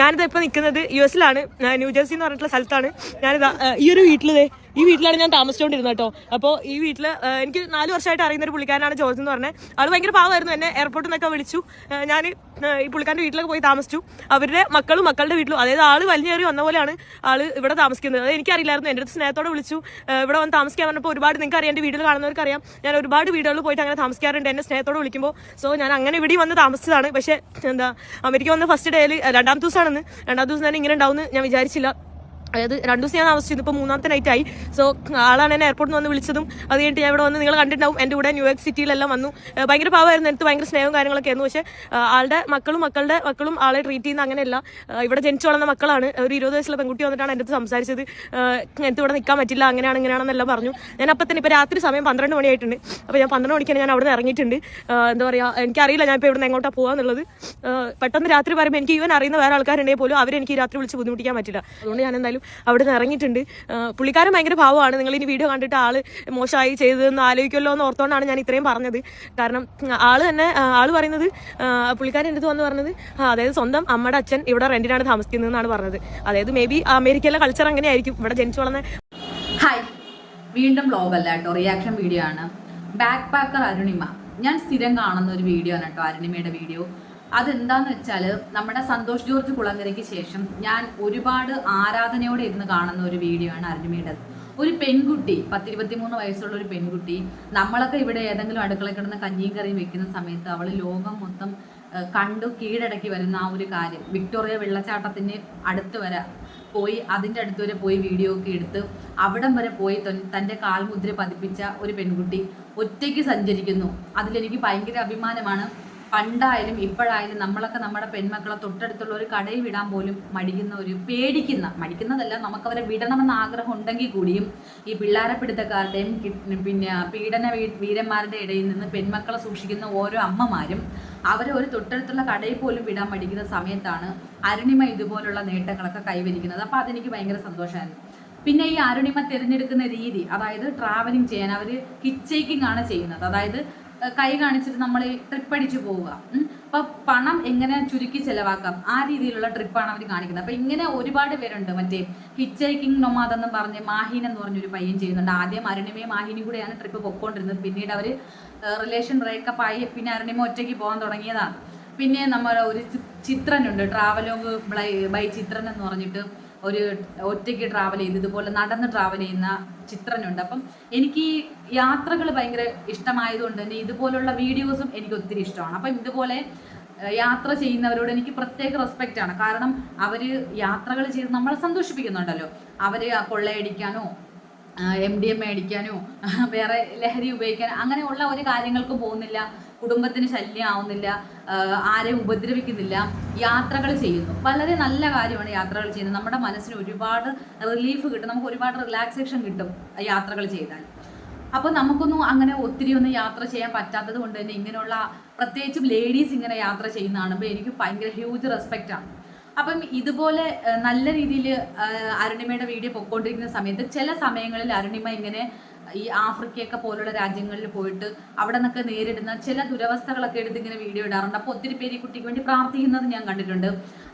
ഞാനിത് ഇപ്പൊ നിൽക്കുന്നത് യു എസിലാണ് ന്യൂജേഴ്സി എന്ന് പറഞ്ഞിട്ടുള്ള സ്ഥലത്താണ്. ഞാനിത് ഈ ഒരു വീട്ടിൽ ഈ വീട്ടിലാണ് ഞാൻ താമസിച്ചുകൊണ്ടിരുന്നത് കേട്ടോ. അപ്പോ ഈ വീട്ടിൽ എനിക്ക് നാല് വർഷമായിട്ട് അറിയുന്ന ഒരു പുള്ളിക്കാരനാണ് ജോർജ് എന്ന് പറഞ്ഞത് അത് ഭയങ്കര പാവമായിരുന്നു എന്നെ എയർപോർട്ടിൽ നിന്നൊക്കെ വിളിച്ചു. ഞാൻ ഈ പുള്ളിക്കാരന്റെ വീട്ടിലൊക്കെ പോയി താമസിച്ചു. അവരുടെ മക്കളും മക്കളുടെ വീട്ടിലും അതായത് ആൾ വലിഞ്ഞേറി വന്ന പോലെയാണ് ആൾ ഇവിടെ താമസിക്കുന്നത്. അത് എനിക്കറിയില്ലായിരുന്നു എന്റെ അടുത്ത് സ്നേഹത്തോടെ വിളിച്ചു. ഇവിടെ വന്ന് താമസിക്കാൻ പറഞ്ഞപ്പോൾ ഒരുപാട് നിങ്ങൾക്ക് അറിയാം എന്റെ വീട്ടിൽ കാണുന്നവർക്ക് അറിയാം ഞാൻ ഒരുപാട് വീടുകളിൽ പോയിട്ട് അങ്ങനെ താമസിക്കാറുണ്ട് എന്നെ സ്നേഹത്തോടെ വിളിക്കുമ്പോൾ. സോ ഞാൻ അങ്ങനെ ഇവിടെ വന്ന് താമസിച്ചതാണ്. പക്ഷേ എന്താ അമേരിക്ക വന്ന ഫസ്റ്റ് ഡേയിൽ രണ്ടാമത്തെ ദിവസമാണെന്ന്. രണ്ടാമത്തെ ദിവസം തന്നെ ഇങ്ങനെ ഉണ്ടാവുമെന്ന് ഞാൻ വിചാരിച്ചില്ല. അതായത് രണ്ടു ദിവസം ഞാൻ താമസിച്ചു ഇപ്പോൾ മൂന്നാമത്തെ നൈറ്റ് ആയി. സോ ആളാണ് എന്നെ എയർപോർട്ടിൽ നിന്ന് വന്ന് വിളിച്ചതും അത് കഴിഞ്ഞിട്ട് ഞാൻ ഇവിടെ വന്ന് നിങ്ങൾ കണ്ടിട്ടുണ്ടാവും. എന്റെ കൂടെ ന്യൂയോർക്ക് സിറ്റിയിലെല്ലാം വന്നു. ഭയങ്കര പാവമായിരുന്നു എനിക്ക്. ഭയങ്കര സ്നേഹവും കാര്യങ്ങളൊക്കെ ആയിരുന്നു. പക്ഷേ ആളുടെ മക്കളും മക്കളുടെ മക്കളും ആളെ ട്രീറ്റ് ചെയ്യുന്ന അങ്ങനെയല്ല. ഇവിടെ ജനിച്ചു വളർന്ന മക്കളാണ്. ഒരു ഇരുപത് വയസ്സുള്ള പെൺകുട്ടി വന്നിട്ടാണ് എന്റെ അടുത്ത് സംസാരിച്ചത്. എനിക്ക് ഇവിടെ നിൽക്കാൻ പറ്റില്ല. അങ്ങനെയാണ് ഇങ്ങനെയാണെന്നെല്ലാം പറഞ്ഞു. ഞാൻ അപ്പം തന്നെ ഇപ്പോൾ രാത്രി സമയം പന്ത്രണ്ട് മണിയായിട്ടുണ്ട്. അപ്പോൾ ഞാൻ പന്ത്രണ്ട് മണിക്കാണ് ഞാൻ അവിടെ നിന്ന് ഇറങ്ങിയിട്ടുണ്ട് എന്താ പറയുക എനിക്കറിയില്ല ഞാൻ ഇപ്പോൾ ഇവിടെ നിന്ന് എങ്ങോട്ടാണ് പോകാന്നുള്ളത് പെട്ടെന്ന് രാത്രി പറയുമ്പോൾ എനിക്ക് ഇവൻ അറിയുന്ന വേറെ ആൾക്കാരുണ്ടെങ്കിൽ പോലും അവരെനിക്ക് രാത്രി വിളിച്ച് ബുദ്ധിമുട്ടിക്കാൻ പറ്റില്ല. അതുകൊണ്ട് ഞാൻ എന്തായാലും അവിടെ നിന്ന് ഇറങ്ങിയിട്ടുണ്ട്. പുള്ളിക്കാരൻ ഭയങ്കര ഭാവമാണ്. നിങ്ങൾ ഇനി വീഡിയോ കണ്ടിട്ട് ആൾ മോശമായി ചെയ്തതെന്ന് ആലോചിക്കുമല്ലോ എന്ന് ഓർത്തോണ്ടാണ് ഞാൻ ഇത്രയും പറഞ്ഞത്. കാരണം ആൾ തന്നെ ആൾ പറയുന്നത് പുള്ളിക്കാരൻ എന്റെ വന്ന് പറഞ്ഞത് അതായത് സ്വന്തം അമ്മയുടെ അച്ഛൻ ഇവിടെ റെന്റിനാണ് താമസിക്കുന്നതെന്നാണ് പറഞ്ഞത്. അതായത് മേ ബി അമേരിക്കയിലെ കൾച്ചർ അങ്ങനെയായിരിക്കും. ഇവിടെ ജനിച്ചു വളർന്ന ഹായ് വീണ്ടും അല്ല കേട്ടോ. റിയാക്ഷൻ വീഡിയോ ആണ്. Backpacker Arunima. ഞാൻ സ്ഥിരം കാണുന്ന ഒരു വീഡിയോ ആണ് കേട്ടോ അരുണിമയുടെ വീഡിയോ അതെന്താന്ന് വെച്ചാൽ നമ്മുടെ സന്തോഷ് ജോർജ് കുളങ്ങരയ്ക്ക് ശേഷം ഞാൻ ഒരുപാട് ആരാധനയോടെ ഇരുന്ന് കാണുന്ന ഒരു വീഡിയോ ആണ് അരുണിമയുടെ. ഒരു പെൺകുട്ടി പത്തിരുപത്തിമൂന്ന് വയസ്സുള്ള ഒരു പെൺകുട്ടി നമ്മളൊക്കെ ഇവിടെ ഏതെങ്കിലും അടുക്കള കിടന്ന് കഞ്ഞിയും കറിയും വെക്കുന്ന സമയത്ത് അവൾ ലോകം മൊത്തം കണ്ടു കീഴടക്കി വരുന്ന ആ ഒരു കാര്യം. വിക്ടോറിയ വെള്ളച്ചാട്ടത്തിന് അടുത്ത് വരെ പോയി അതിന്റെ അടുത്ത് വരെ പോയി വീഡിയോ ഒക്കെ എടുത്ത് അവിടം വരെ പോയി തൻ- തന്റെ കാൽമുദ്ര പതിപ്പിച്ച ഒരു പെൺകുട്ടി ഒറ്റയ്ക്ക് സഞ്ചരിക്കുന്നു. അതിലെനിക്ക് ഭയങ്കര അഭിമാനമാണ്. പണ്ടായാലും ഇപ്പോഴായാലും നമ്മളൊക്കെ നമ്മുടെ പെൺമക്കളെ തൊട്ടടുത്തുള്ള ഒരു കടയിൽ വിടാൻ പോലും മടിക്കുന്ന ഒരു പേടിക്കുന്ന മടിക്കുന്നതല്ല നമുക്കവരെ വിടണമെന്ന ആഗ്രഹം ഉണ്ടെങ്കിൽ കൂടിയും ഈ പിള്ളാരെ പിടുത്തക്കാരുടെയും പിന്നെ പീഡന വീരന്മാരുടെ ഇടയിൽ നിന്ന് പെൺമക്കളെ സൂക്ഷിക്കുന്ന ഓരോ അമ്മമാരും അവരെ ഒരു തൊട്ടടുത്തുള്ള കടയിൽ പോലും വിടാൻ മടിക്കുന്ന സമയത്താണ് അരുണിമ ഇതുപോലുള്ള നേട്ടങ്ങളൊക്കെ കൈവരിക്കുന്നത്. അപ്പോൾ അതെനിക്ക് ഭയങ്കര സന്തോഷമായിരുന്നു. പിന്നെ ഈ അരുണിമ തിരഞ്ഞെടുക്കുന്ന രീതി അതായത് ട്രാവലിംഗ് ചെയ്യാൻ അവർ ഹിച്ചേക്കിംഗ് ആണ് ചെയ്യുന്നത്. അതായത് കൈ കാണിച്ചിട്ട് നമ്മൾ ഈ ട്രിപ്പ് അടിച്ചു പോവുക. അപ്പോൾ അപ്പൊ പണം എങ്ങനെ ചുരുക്കി ചെലവാക്കാം? ആ രീതിയിലുള്ള ട്രിപ്പാണ് അവർ കാണിക്കുന്നത്. അപ്പൊ ഇങ്ങനെ ഒരുപാട് പേരുണ്ട്. മറ്റേ ഹിച്ചൈക്കിംഗ് നൊമാദ് എന്ന് പറഞ്ഞ് മാഹീൻ എന്ന് പറഞ്ഞൊരു പയ്യൻ ചെയ്യുന്നുണ്ട്. ആദ്യം അരുണിമയും മാഹിനിയും കൂടെയാണ് ട്രിപ്പ് പൊക്കോണ്ടിരുന്നത് പിന്നീട് അവർ റിലേഷൻ ബ്രേക്കപ്പ് ആയി. പിന്നെ അരുണിമ ഒറ്റയ്ക്ക് പോകാൻ തുടങ്ങിയതാണ്. പിന്നെ നമ്മൾ ഒരു ചിത്രനുണ്ട്. ട്രാവലോഗ് ബൈ ചിത്രൻ എന്ന് പറഞ്ഞിട്ട് ഒരു ഒറ്റയ്ക്ക് ട്രാവൽ ചെയ്യുന്ന ഇതുപോലെ നടന്ന് ട്രാവൽ ചെയ്യുന്ന ചിത്രനുണ്ട്. അപ്പം എനിക്ക് ഈ യാത്രകൾ ഭയങ്കര ഇഷ്ടമായതുകൊണ്ട് തന്നെ ഇതുപോലുള്ള വീഡിയോസും എനിക്ക് ഒത്തിരി ഇഷ്ടമാണ്. അപ്പം ഇതുപോലെ യാത്ര ചെയ്യുന്നവരോട് എനിക്ക് പ്രത്യേക റെസ്പെക്റ്റ് ആണ്. കാരണം അവർ യാത്രകൾ ചെയ്ത് നമ്മളെ സന്തോഷിപ്പിക്കുന്നുണ്ടല്ലോ. അവർ കൊള്ളയടിക്കാനോ എം ഡി എം മേടിക്കാനോ വേറെ ലഹരി ഉപയോഗിക്കാനോ അങ്ങനെയുള്ള ഒരു കാര്യങ്ങൾക്കും പോകുന്നില്ല. കുടുംബത്തിന് ശല്യം ആവുന്നില്ല ആരെയും ഉപദ്രവിക്കുന്നില്ല. യാത്രകൾ ചെയ്യുന്നു. വളരെ നല്ല കാര്യമാണ് യാത്രകൾ ചെയ്യുന്നത്. നമ്മുടെ മനസ്സിന് ഒരുപാട് റിലീഫ് കിട്ടും. നമുക്ക് ഒരുപാട് റിലാക്സേഷൻ കിട്ടും യാത്രകൾ ചെയ്താൽ. അപ്പോൾ നമുക്കൊന്നും അങ്ങനെ ഒത്തിരി ഒന്നും യാത്ര ചെയ്യാൻ പറ്റാത്തത് കൊണ്ട് തന്നെ ഇങ്ങനെയുള്ള പ്രത്യേകിച്ചും ലേഡീസ് ഇങ്ങനെ യാത്ര ചെയ്യുന്നതാണ്. എനിക്ക് ഭയങ്കര ഹ്യൂജ് റെസ്പെക്റ്റാണ് അപ്പം ഇതുപോലെ നല്ല രീതിയിൽ അരുണിമയുടെ വീഡിയോ പൊക്കോണ്ടിരിക്കുന്ന സമയത്ത് ചില സമയങ്ങളിൽ അരുണിമ ഇങ്ങനെ ഈ ആഫ്രിക്കയൊക്കെ പോലുള്ള രാജ്യങ്ങളിൽ പോയിട്ട് അവിടെ നിന്നൊക്കെ നേരിടുന്ന ചില ദുരവസ്ഥകളൊക്കെ എടുത്ത് ഇങ്ങനെ വീഡിയോ ഇടാറുണ്ട്. അപ്പോൾ ഒത്തിരി പേര് ഈ കുട്ടിക്ക് വേണ്ടി പ്രാർത്ഥിക്കുന്നത് ഞാൻ കണ്ടിട്ടുണ്ട്.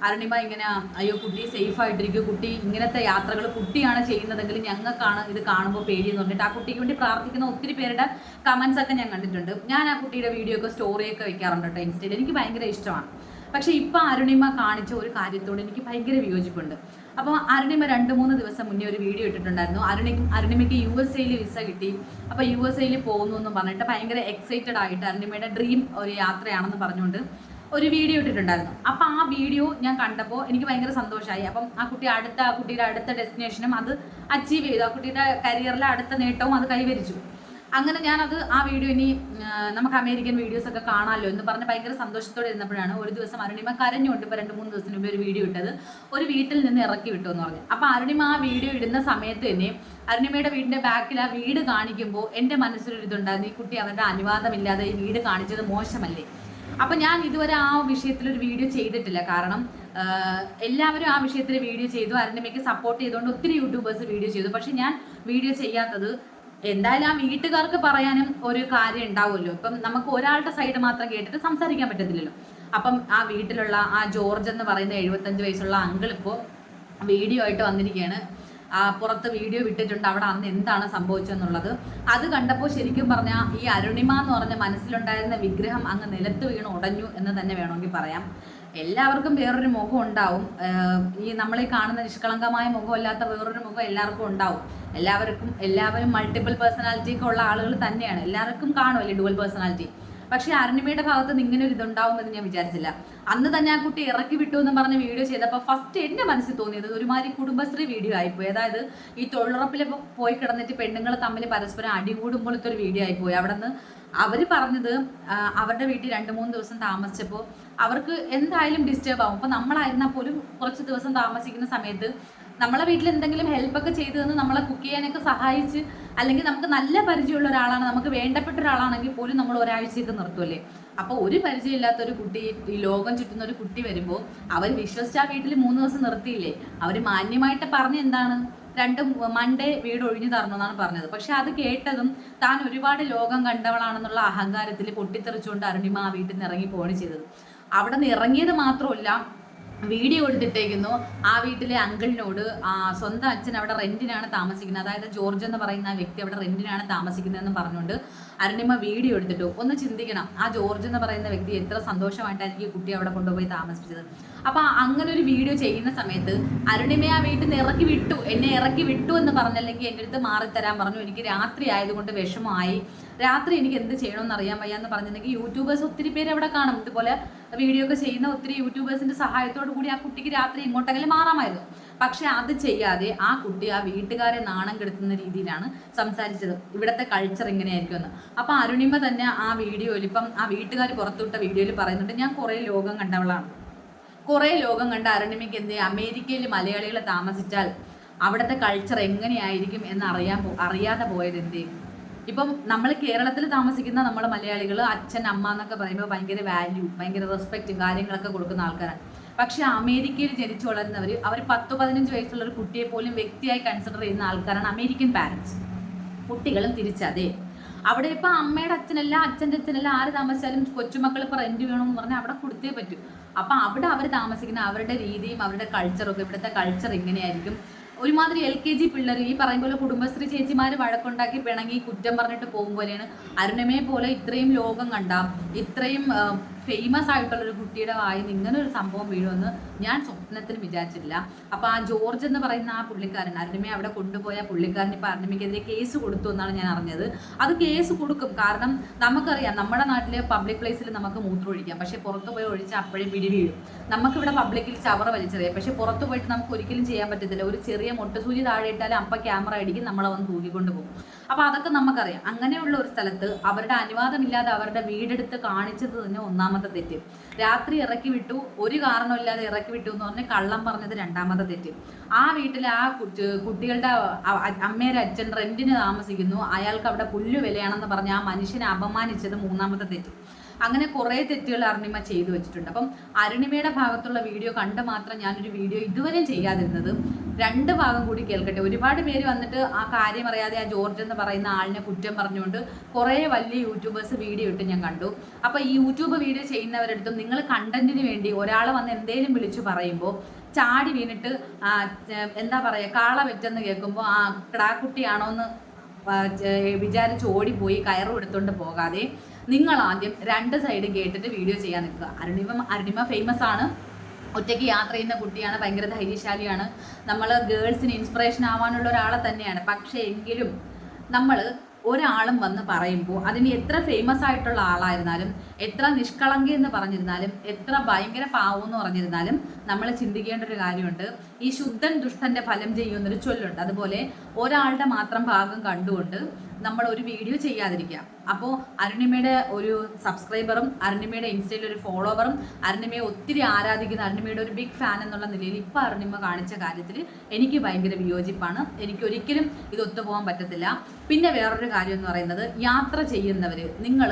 അരുണിമ ഇങ്ങനെ അയ്യോ കുട്ടി സേഫ് ആയിട്ടിരിക്കും കുട്ടി ഇങ്ങനത്തെ യാത്രകൾ കുട്ടിയാണ് ചെയ്യുന്നതെങ്കിൽ ഞങ്ങൾക്കാണ് ഇത് കാണുമ്പോൾ പേടിയെന്ന് പറഞ്ഞിട്ട് ആ കുട്ടിക്ക് വേണ്ടി പ്രാർത്ഥിക്കുന്ന ഒത്തിരി പേരുടെ കമൻസ് ഒക്കെ ഞാൻ കണ്ടിട്ടുണ്ട്. ഞാൻ ആ കുട്ടിയുടെ വീഡിയോ ഒക്കെ സ്റ്റോറിയൊക്കെ വെക്കാറുണ്ട് കേട്ടോ ഇൻസ്റ്റയിൽ. എനിക്ക് ഭയങ്കര ഇഷ്ടമാണ്. പക്ഷേ ഇപ്പൊ അരുണിമ കാണിച്ച ഒരു കാര്യത്തോട് എനിക്ക് ഭയങ്കര വിയോജിപ്പുണ്ട്. അപ്പോൾ അരുണിമ രണ്ട് മൂന്ന് ദിവസം മുന്നേ ഒരു വീഡിയോ ഇട്ടിട്ടുണ്ടായിരുന്നു. അരുണി അരുണിമയ്ക്ക് യു എസ് എയിൽ വിസ കിട്ടി. അപ്പോൾ യു എസ് എയിൽ പോകുന്നു എന്ന് പറഞ്ഞിട്ട് ഭയങ്കര എക്സൈറ്റഡ് ആയിട്ട് അരുണിമയുടെ ഡ്രീം ഒരു യാത്രയാണെന്ന് പറഞ്ഞുകൊണ്ട് ഒരു വീഡിയോ ഇട്ടിട്ടുണ്ടായിരുന്നു. അപ്പോൾ ആ വീഡിയോ ഞാൻ കണ്ടപ്പോൾ എനിക്ക് ഭയങ്കര സന്തോഷമായി അപ്പം ആ കുട്ടി അടുത്ത ആ കുട്ടിയുടെ അടുത്ത ഡെസ്റ്റിനേഷനും അത് അച്ചീവ് ചെയ്തു. ആ കുട്ടിയുടെ കരിയറിലെ അടുത്ത നേട്ടവും അത് കൈവരിച്ചു. അങ്ങനെ ഞാനത് ആ വീഡിയോ ഇനി നമുക്ക് അമേരിക്കൻ വീഡിയോസ് ഒക്കെ കാണാമല്ലോ എന്ന് പറഞ്ഞ് ഭയങ്കര സന്തോഷത്തോടെ ഇരുന്നപ്പോഴാണ് ഒരു ദിവസം അരുണിമ കരഞ്ഞുകൊണ്ട് ഇപ്പോൾ രണ്ട് മൂന്ന് ദിവസത്തിന് മുമ്പ് ഒരു വീഡിയോ ഇട്ടത്. ഒരു വീട്ടിൽ നിന്ന് ഇറക്കി വിട്ടു എന്ന് പറഞ്ഞു. അപ്പോൾ അരുണിമ ആ വീഡിയോ ഇടുന്ന സമയത്ത് തന്നെ അരുണിമയുടെ വീടിന്റെ ബാക്കിൽ ആ വീട് കാണിക്കുമ്പോൾ എന്റെ മനസ്സിലൊരു ഇതുണ്ടായിരുന്നു ഈ കുട്ടി അവരുടെ അനുവാദമില്ലാതെ ഈ വീട് കാണിച്ചത് മോശമല്ലേ? അപ്പൊ ഞാൻ ഇതുവരെ ആ വിഷയത്തിൽ ഒരു വീഡിയോ ചെയ്തിട്ടില്ല. കാരണം എല്ലാവരും ആ വിഷയത്തിൽ വീഡിയോ ചെയ്തു. അരുണിമയ്ക്ക് സപ്പോർട്ട് ചെയ്തുകൊണ്ട് ഒത്തിരി യൂട്യൂബേഴ്സ് വീഡിയോ ചെയ്തു. പക്ഷേ ഞാൻ വീഡിയോ ചെയ്യാത്തത് എന്തായാലും ആ വീട്ടുകാർക്ക് പറയാനും ഒരു കാര്യം ഉണ്ടാവുമല്ലോ. ഇപ്പം നമുക്ക് ഒരാളുടെ സൈഡ് മാത്രം കേട്ടിട്ട് സംസാരിക്കാൻ പറ്റത്തില്ലല്ലോ. അപ്പം ആ വീട്ടിലുള്ള ആ ജോർജ് എന്ന് പറയുന്ന എഴുപത്തഞ്ച് വയസ്സുള്ള അങ്കിൾ ഇപ്പോൾ വീഡിയോ ആയിട്ട് വന്നിരിക്കുകയാണ്. ആ പുറത്ത് വീഡിയോ വിട്ടിട്ടുണ്ട്. അവിടെ അന്ന് എന്താണ് സംഭവിച്ചതെന്നുള്ളത് അത് കണ്ടപ്പോൾ ശരിക്കും പറഞ്ഞാൽ ഈ അരുണിമ എന്ന് പറഞ്ഞ മനസ്സിലുണ്ടായിരുന്ന വിഗ്രഹം അങ്ങ് നിലത്ത് വീണ് ഉടഞ്ഞു എന്ന് തന്നെ വേണമെങ്കിൽ പറയാം. എല്ലാവർക്കും വേറൊരു മുഖം ഉണ്ടാവും. ഈ നമ്മളീ കാണുന്ന നിഷ്കളങ്കമായ മുഖമല്ലാത്ത വേറൊരു മുഖം എല്ലാവർക്കും ഉണ്ടാവും. എല്ലാവർക്കും എല്ലാവരും മൾട്ടിപ്പിൾ പേഴ്സണാലിറ്റി ഒക്കെ ഉള്ള ആളുകൾ തന്നെയാണ്. എല്ലാവർക്കും കാണുമല്ലേ ഡുവൽ പേഴ്സണാലിറ്റി പക്ഷേ അരുണിമയുടെ ഭാഗത്ത് നിന്ന് ഇങ്ങനെ ഒരു ഇതുണ്ടാവുമെന്ന് ഞാൻ വിചാരിച്ചില്ല. അന്ന് തന്നെ ആ കുട്ടി ഇറക്കി വിട്ടു എന്ന് പറഞ്ഞ വീഡിയോ ചെയ്തപ്പോൾ ഫസ്റ്റ് എന്റെ മനസ്സിൽ തോന്നിയത് ഒരുമാതിരി കുടുംബശ്രീ വീഡിയോ ആയിപ്പോയി. അതായത് ഈ തൊഴിലുറപ്പിൽ പോയി കിടന്നിട്ട് പെണ്ണുങ്ങൾ തമ്മിൽ പരസ്പരം അടികൂടുമ്പോഴത്തെ ഒരു വീഡിയോ ആയിപ്പോയി. അവിടെ നിന്ന് അവർ പറഞ്ഞത് അവരുടെ വീട്ടിൽ രണ്ട് മൂന്ന് ദിവസം താമസിച്ചപ്പോൾ അവർക്ക് എന്തായാലും ഡിസ്റ്റേബ് ആവും. അപ്പോൾ നമ്മളായിരുന്നാൽ പോലും കുറച്ച് ദിവസം താമസിക്കുന്ന സമയത്ത് നമ്മളെ വീട്ടിൽ എന്തെങ്കിലും ഹെൽപ്പൊക്കെ ചെയ്തു തന്ന് നമ്മളെ കുക്ക് ചെയ്യാനൊക്കെ സഹായിച്ച് അല്ലെങ്കിൽ നമുക്ക് നല്ല പരിചയമുള്ള ഒരാളാണ് നമുക്ക് വേണ്ടപ്പെട്ട ഒരാളാണെങ്കിൽ പോലും നമ്മൾ ഒരാഴ്ചയൊക്കെ നിർത്തുമല്ലേ അപ്പോൾ ഒരു പരിചയമില്ലാത്ത ഒരു കുട്ടി ഈ ലോകം ചുറ്റുന്ന ഒരു കുട്ടി വരുമ്പോൾ അവർ വിശ്വസിച്ച് ആ വീട്ടിൽ മൂന്ന് ദിവസം നിർത്തിയില്ലേ? അവർ മാന്യമായിട്ട് പറഞ്ഞ എന്താണ്? രണ്ട് മൺഡേ വീട് ഒഴിഞ്ഞു തരണം എന്നാണ് പറഞ്ഞത്. പക്ഷെ അത് കേട്ടതും താൻ ഒരുപാട് ലോകം കണ്ടവളാണെന്നുള്ള അഹങ്കാരത്തിൽ പൊട്ടിത്തെറിച്ചുകൊണ്ട് അരുണിമ ആ വീട്ടിൽ നിന്ന് ഇറങ്ങി പോവുകയാണ് ചെയ്തത്. അവിടെ നിന്ന് ഇറങ്ങിയത് മാത്രമല്ല വീഡിയോ എടുത്തിട്ടേക്കുന്നു. ആ വീട്ടിലെ അങ്കിളിനോട് സ്വന്തം അച്ഛൻ അവിടെ റെന്റിനാണ് താമസിക്കുന്നത്. അതായത് ജോർജ് എന്ന് പറയുന്ന ആ വ്യക്തി അവിടെ റെന്റിനാണ് താമസിക്കുന്നതെന്ന് പറഞ്ഞുകൊണ്ട് അരുണിമ വീഡിയോ എടുത്തിട്ടു. ഒന്ന് ചിന്തിക്കണം ആ ജോർജ് എന്ന് പറയുന്ന വ്യക്തി എത്ര സന്തോഷമായിട്ടായിരിക്കും ഈ കുട്ടി അവിടെ കൊണ്ടുപോയി താമസിച്ചത് അപ്പൊ അങ്ങനെ ഒരു വീഡിയോ ചെയ്യുന്ന സമയത്ത് അരുണിമ ആ വീട്ടിൽ നിന്ന് ഇറക്കി വിട്ടു. എന്നെ ഇറക്കി വിട്ടു എന്ന് പറഞ്ഞല്ലെങ്കിൽ എന്റെ അടുത്ത് മാറിത്തരാൻ പറഞ്ഞു. എനിക്ക് രാത്രി ആയതുകൊണ്ട് വിഷമമായി. രാത്രി എനിക്ക് എന്ത് ചെയ്യണമെന്ന് അറിയാൻ വയ്യാന്ന് പറഞ്ഞിട്ടുണ്ടെങ്കിൽ യൂട്യൂബേഴ്സ് ഒത്തിരി പേര് അവിടെ കാണും. ഇതുപോലെ വീഡിയോ ഒക്കെ ചെയ്യുന്ന ഒത്തിരി യൂട്യൂബേഴ്സിന്റെ സഹായത്തോടു കൂടി ആ കുട്ടിക്ക് രാത്രി ഇങ്ങോട്ടെങ്കിലും മാറാമായിരുന്നു പക്ഷെ അത് ചെയ്യാതെ ആ കുട്ടി ആ വീട്ടുകാരെ നാണം കെടുത്തുന്ന രീതിയിലാണ് സംസാരിച്ചത് ഇവിടുത്തെ കൾച്ചർ ഇങ്ങനെയായിരിക്കും എന്ന് അപ്പൊ അരുണിമ തന്നെ ആ വീഡിയോയിൽ ഇപ്പം ആ വീട്ടുകാർ പുറത്തുവിട്ട വീഡിയോയിൽ പറയുന്നുണ്ട് ഞാൻ കുറേ ലോകം കണ്ടവളാണ് കുറേ ലോകം കണ്ട അരുണിമയ്ക്ക് എന്ത്? അമേരിക്കയിൽ മലയാളികൾ താമസിച്ചാൽ അവിടുത്തെ കൾച്ചർ എങ്ങനെയായിരിക്കും എന്ന് അറിയാൻ അറിയാതെ പോയത് എന്ത്? ഇപ്പം നമ്മൾ കേരളത്തിൽ താമസിക്കുന്ന നമ്മൾ മലയാളികൾ അച്ഛൻ അമ്മ എന്നൊക്കെ പറയുമ്പോൾ ഭയങ്കര വാല്യൂ ഭയങ്കര റെസ്പെക്റ്റും കാര്യങ്ങളൊക്കെ കൊടുക്കുന്ന ആൾക്കാരാണ്. പക്ഷേ അമേരിക്കയിൽ ജനിച്ചു വളരുന്നവർ അവർ പത്ത് പതിനഞ്ച് വയസ്സുള്ള ഒരു കുട്ടിയെ പോലും വ്യക്തിയായി കൺസിഡർ ചെയ്യുന്ന ആൾക്കാരാണ് അമേരിക്കൻ പാരൻസ് കുട്ടികളും തിരിച്ചതേ അവിടെ ഇപ്പം അമ്മയുടെ അച്ഛനല്ല അച്ഛന്റെ അച്ഛനല്ല ആര് താമസിച്ചാലും കൊച്ചുമക്കൾ ഇപ്പൊ റെന്റ് വേണമെന്ന് പറഞ്ഞാൽ അവിടെ കൊടുത്തേ പറ്റൂ. അപ്പൊ അവിടെ അവർ താമസിക്കുന്ന അവരുടെ രീതിയും അവരുടെ കൾച്ചറും ഒക്കെ ഇവിടുത്തെ കൾച്ചർ ഇങ്ങനെയായിരിക്കും. ഒരുമാതിരി എൽ കെ ജി പിള്ളേർ ഈ പറയും പോലെ കുടുംബശ്രീ ചേച്ചിമാർ വഴക്കുണ്ടാക്കി പിണങ്ങി കുറ്റം പറഞ്ഞിട്ട് പോകും പോലെയാണ്. അരുണമയെ പോലെ ഇത്രയും ലോകം കണ്ട ഇത്രയും ഫേമസ് ആയിട്ടുള്ള ഒരു കുട്ടിയുടെ വായിൽ ഇങ്ങനെ ഒരു സംഭവം വീഴുമെന്ന് ഞാൻ സ്വപ്നത്തിൽ വിചാരിച്ചില്ല അപ്പൊ ആ ജോർജ് എന്ന് പറയുന്ന ആ പുള്ളിക്കാരൻ അരുണിമയെ അവിടെ കൊണ്ടുപോയ പുള്ളിക്കാരൻ ഇപ്പൊ അരുണിമയ്ക്കെതിരെ കേസ് കൊടുത്തു എന്നാണ് ഞാൻ അറിഞ്ഞത്. അത് കേസ് കൊടുക്കും. കാരണം നമുക്കറിയാം നമ്മുടെ നാട്ടിലെ പബ്ലിക് പ്ലേസിൽ നമുക്ക് മൂത്രം ഒഴിക്കാം പക്ഷെ പുറത്ത് പോയി ഒഴിച്ചാൽ അപ്പോഴേ പിടി വീഴും. നമുക്കിവിടെ പബ്ലിക്കിൽ ചവറ വലിച്ചെറിയാം. പക്ഷെ പുറത്ത് പോയിട്ട് നമുക്ക് ഒരിക്കലും ചെയ്യാൻ പറ്റത്തില്ല. ഒരു ചെറിയ മുട്ടസൂചി താഴെ ഇട്ടാലും അപ്പൊ ക്യാമറ അടിക്കും നമ്മളെ വന്ന് തൂക്കിക്കൊണ്ട് പോകും. അപ്പൊ അതൊക്കെ നമുക്കറിയാം. അങ്ങനെയുള്ള ഒരു സ്ഥലത്ത് അവരുടെ അനുവാദമില്ലാതെ അവരുടെ വീടെടുത്ത് കാണിച്ചത് തന്നെ ഒന്നാമത്തെ തെറ്റ്. രാത്രി ഇറക്കി വിട്ടു ഒരു കാരണമില്ലാതെ ഇറക്കി വിട്ടു എന്ന് പറഞ്ഞ് കള്ളം പറഞ്ഞത് രണ്ടാമത്തെ തെറ്റ്. ആ വീട്ടിലെ ആ കുട്ടി- കുട്ടികളുടെ അമ്മയുടെ അച്ഛൻ റെന്റിന് താമസിക്കുന്നു. അയാൾക്ക് അവിടെ പുല്ല് വിലയാണെന്ന് പറഞ്ഞ് ആ മനുഷ്യനെ അപമാനിച്ചത് മൂന്നാമത്തെ തെറ്റ്. അങ്ങനെ കുറേ തെറ്റുകൾ അരുണിമ ചെയ്തു വെച്ചിട്ടുണ്ട്. അപ്പം അരുണിമയുടെ ഭാഗത്തുള്ള വീഡിയോ കണ്ട് മാത്രം ഞാനൊരു വീഡിയോ ഇതുവരെയും ചെയ്യാതിരുന്നത് രണ്ട് ഭാഗം കൂടി കേൾക്കട്ടെ. ഒരുപാട് പേര് വന്നിട്ട് ആ കാര്യം അറിയാതെ ആ ജോർജ് എന്ന് പറയുന്ന ആളിനെ കുറ്റം പറഞ്ഞുകൊണ്ട് കുറേ വലിയ യൂട്യൂബേഴ്സ് വീഡിയോ ഇട്ട് ഞാൻ കണ്ടു. അപ്പോൾ ഈ യൂട്യൂബ് വീഡിയോ ചെയ്യുന്നവരടുത്തും നിങ്ങൾ കണ്ടന്റിന് വേണ്ടി ഒരാൾ വന്ന് എന്തേലും വിളിച്ചു പറയുമ്പോൾ ചാടി വീണിട്ട് എന്താ പറയുക കാള വെറ്റെന്ന് കേൾക്കുമ്പോൾ ആ കിടാക്കുട്ടിയാണോ എന്ന് വിചാരിച്ച് ഓടിപ്പോയി കയറും എടുത്തുകൊണ്ട് പോകാതെ നിങ്ങൾ ആദ്യം രണ്ട് സൈഡും കേട്ടിട്ട് വീഡിയോ ചെയ്യാൻ നിൽക്കുക. അരുണിമ അരുണിമ ഫേമസ് ആണ്. ഒറ്റയ്ക്ക് യാത്ര ചെയ്യുന്ന കുട്ടിയാണ് ഭയങ്കര ധൈര്യശാലിയാണ്. നമ്മൾ ഗേൾസിന് ഇൻസ്പിറേഷൻ ആവാനുള്ള ഒരാളെ തന്നെയാണ്. പക്ഷേ എങ്കിലും നമ്മൾ ഒരാളും വന്ന് പറയുമ്പോൾ അതിന് എത്ര ഫേമസ് ആയിട്ടുള്ള ആളായിരുന്നാലും എത്ര നിഷ്കളങ്ക എന്ന് പറഞ്ഞിരുന്നാലും എത്ര ഭയങ്കര പാവം എന്ന് പറഞ്ഞിരുന്നാലും നമ്മൾ ചിന്തിക്കേണ്ട ഒരു കാര്യമുണ്ട്. ഈ ശുദ്ധൻ ദുഷ്ടന്റെ ഫലം ചെയ്യുന്നൊരു ചൊല്ലുണ്ട്. അതുപോലെ ഒരാളുടെ മാത്രം ഭാഗം കണ്ടുകൊണ്ട് നമ്മൾ ഒരു വീഡിയോ ചെയ്യാതിരിക്കുക. അപ്പോൾ അരുണിമയുടെ ഒരു സബ്സ്ക്രൈബറും അരുണിമയുടെ ഇൻസ്റ്റയിൽ ഒരു ഫോളോവറും അരുണിമയെ ഒത്തിരി ആരാധിക്കുന്ന അരുണിമയുടെ ഒരു ബിഗ് ഫാൻ എന്നുള്ള നിലയിൽ ഇപ്പോൾ അരുണിമ കാണിച്ച കാര്യത്തിൽ എനിക്ക് ഭയങ്കര വിയോജിപ്പാണ്. എനിക്ക് ഒരിക്കലും ഇത് ഒത്തുപോകാൻ പറ്റത്തില്ല. പിന്നെ വേറൊരു കാര്യം എന്ന് പറയുന്നത് യാത്ര ചെയ്യുന്നവർ നിങ്ങൾ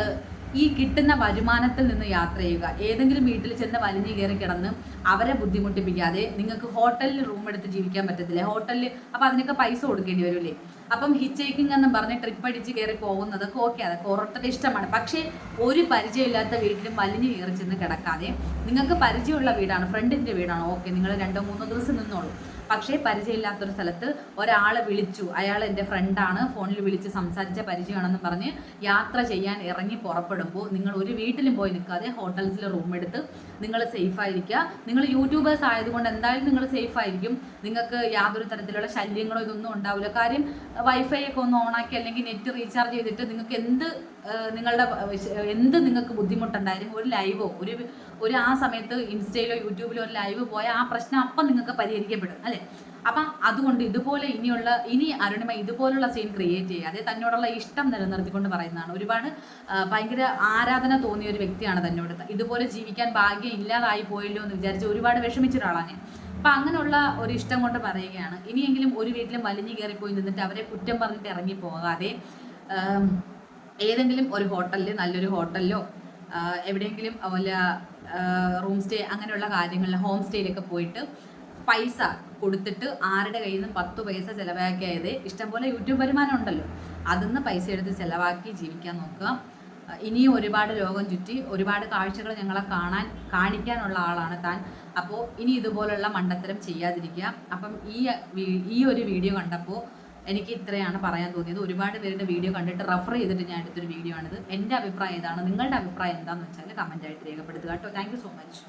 ഈ കിട്ടുന്ന വരുമാനത്തിൽ നിന്ന് യാത്ര ചെയ്യുക. ഏതെങ്കിലും വീട്ടിൽ ചെന്ന് വലിഞ്ഞു കയറി കിടന്ന് അവരെ ബുദ്ധിമുട്ടിപ്പിക്കാതെ നിങ്ങൾക്ക് ഹോട്ടലിൽ റൂം എടുത്ത് ജീവിക്കാൻ പറ്റത്തില്ല. ഹോട്ടലിൽ അപ്പോൾ അതിനൊക്കെ പൈസ കൊടുക്കേണ്ടി വരില്ലേ? അപ്പം ഹിച്ചേക്കിംഗ് എന്ന് പറഞ്ഞ് ട്രിപ്പ് അടിച്ച് കയറി പോകുന്നതൊക്കെ ഓക്കെ അതൊക്കെ ഓരോരുത്തരുടെ ഇഷ്ടമാണ്. പക്ഷേ ഒരു പരിചയമില്ലാത്ത വീട്ടിലും വലിഞ്ഞു കയറി ചെന്ന് കിടക്കാതെ നിങ്ങൾക്ക് പരിചയമുള്ള വീടാണ് ഫ്രണ്ടിന്റെ വീടാണ്. ഓക്കെ നിങ്ങൾ രണ്ടോ മൂന്നോ ദിവസം നിന്നോളൂ. പക്ഷേ പരിചയമില്ലാത്തൊരു സ്ഥലത്ത് ഒരാളെ വിളിച്ചു. അയാൾ എന്റെ ഫ്രണ്ടാണ് ഫോണിൽ വിളിച്ച് സംസാരിച്ച പരിചയമാണെന്ന് പറഞ്ഞ് യാത്ര ചെയ്യാൻ ഇറങ്ങി പുറപ്പെടുമ്പോൾ നിങ്ങൾ ഒരു വീട്ടിലും പോയി നിൽക്കാതെ ഹോട്ടൽസിൽ റൂം എടുത്ത് നിങ്ങൾ സേഫ് ആയിരിക്കുക. നിങ്ങൾ യൂട്യൂബേഴ്സ് ആയതുകൊണ്ട് എന്തായാലും നിങ്ങൾ സേഫ് ആയിരിക്കും. നിങ്ങൾക്ക് യാതൊരു തരത്തിലുള്ള ശല്യങ്ങളോ ഇതൊന്നും ഉണ്ടാവില്ല. കാര്യം വൈഫൈ ഒക്കെ ഒന്ന് ഓണാക്കി അല്ലെങ്കിൽ നെറ്റ് റീചാർജ് ചെയ്തിട്ട് നിങ്ങൾക്ക് എന്ത് നിങ്ങളുടെ എന്ത് നിങ്ങൾക്ക് ബുദ്ധിമുട്ടുണ്ടായാലും ഒരു ലൈവോ ഒരു ഒരു ആ സമയത്ത് ഇൻസ്റ്റയിലോ യൂട്യൂബിലോ ഒരു ലൈവ് പോയാൽ ആ പ്രശ്നം അപ്പം നിങ്ങൾക്ക് പരിഹരിക്കപ്പെടും. അല്ലേ? അപ്പം അതുകൊണ്ട് ഇതുപോലെ ഇനിയുള്ള ഇനി അരുണിമ ഇതുപോലുള്ള സീൻ ക്രിയേറ്റ് ചെയ്യാതെ തന്നോടുള്ള ഇഷ്ടം നിലനിർത്തിക്കൊണ്ട് പറയുന്നതാണ്. ഒരുപാട് ഭയങ്കര ആരാധന തോന്നിയ ഒരു വ്യക്തിയാണ് തന്നോട്. ഇതുപോലെ ജീവിക്കാൻ ഭാഗ്യം ഇല്ലാതായി പോയല്ലോ എന്ന് വിചാരിച്ച് ഒരുപാട് വിഷമിച്ച ഒരാളാണ് അപ്പം അങ്ങനെയുള്ള ഒരു ഇഷ്ടം കൊണ്ട് പറയുകയാണ്. ഇനിയെങ്കിലും ഒരു വീട്ടിലും വലിഞ്ഞു കയറിപ്പോയി നിന്നിട്ട് അവരെ കുറ്റം പറഞ്ഞിട്ട് ഇറങ്ങി പോകാതെ ഏതെങ്കിലും ഒരു ഹോട്ടലിൽ നല്ലൊരു ഹോട്ടലിലോ എവിടെയെങ്കിലും വല്ല റൂം സ്റ്റേ അങ്ങനെയുള്ള കാര്യങ്ങളിൽ ഹോം സ്റ്റേയിലൊക്കെ പോയിട്ട് പൈസ കൊടുത്തിട്ട് ആരുടെ കയ്യിൽ നിന്ന് പത്ത് പൈസ ചിലവാക്കിയത് ഇഷ്ടംപോലെ യൂട്യൂബ് വരുമാനം ഉണ്ടല്ലോ അതിൽ നിന്ന് പൈസ എടുത്ത് ചിലവാക്കി ജീവിക്കാൻ നോക്കുക. ഇനിയും ഒരുപാട് ലോകം ചുറ്റി ഒരുപാട് കാഴ്ചകൾ ഞങ്ങളെ കാണാൻ കാണിക്കാനുള്ള ആളാണ് താൻ. അപ്പോൾ ഇനി ഇതുപോലുള്ള മണ്ടത്തരം ചെയ്യാതിരിക്കുക. അപ്പം ഈ ഈ ഒരു വീഡിയോ കണ്ടപ്പോൾ എനിക്ക് ഇത്രയാണ് പറയാൻ തോന്നിയത്. ഒരുപാട് പേരുടെ വീഡിയോ കണ്ടിട്ട് റെഫർ ചെയ്തിട്ട് ഞാൻ എടുത്തൊരു വീഡിയോ ആണിത്. എന്റെ അഭിപ്രായം ഇതാണ് നിങ്ങളുടെ അഭിപ്രായം എന്താണെന്ന് വെച്ചാൽ കമന്റായിട്ട് രേഖപ്പെടുത്തുക കേട്ടോ. Thank so much